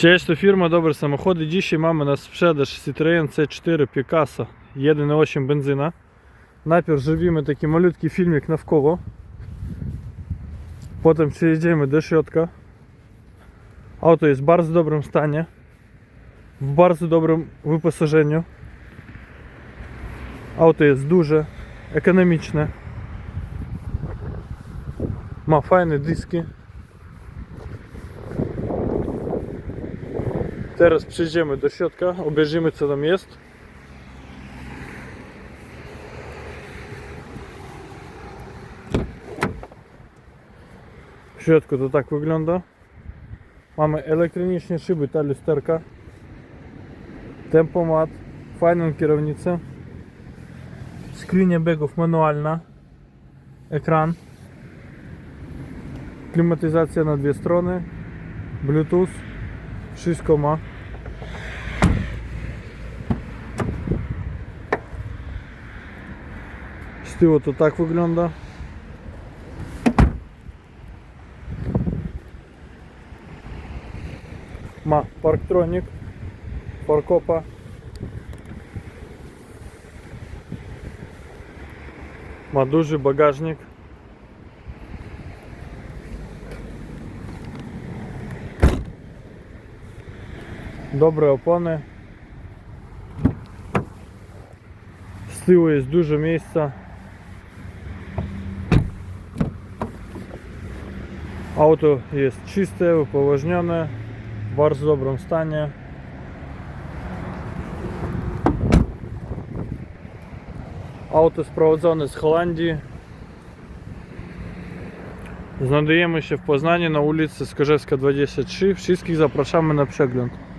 Чесно, фірма добре самоходи. Діші маємо на продаж Citroen C4 Picasso 1,8 бензина. Напір живімо такий малюткий фільмик навколо. Потім йдемо до щотка. Авто є в дуже доброму стані, в дуже доброму випасаженню. Авто є дуже економічне. Має файні диски. Teraz przejdziemy do środka, obejrzymy co tam jest. W środku to tak wygląda. Mamy elektroniczne szyby, ta lusterka, tempomat, fajną kierownicę, skrzynia biegów manualna, ekran, klimatyzacja na dwie strony, bluetooth, 6 кома. Если вот вот так выглядит. Ма, парктроник, паркопа. Ма, дуже багажник. добре опони. Стило є дуже місця. Auto jest czyste, upoważnione, w bardzo dobrym stanie. Auto sprowadzone z Holandii. Znajdujemy się w Poznaniu na ulicy Skorzewska 23. Wszystkich zapraszamy na przegląd.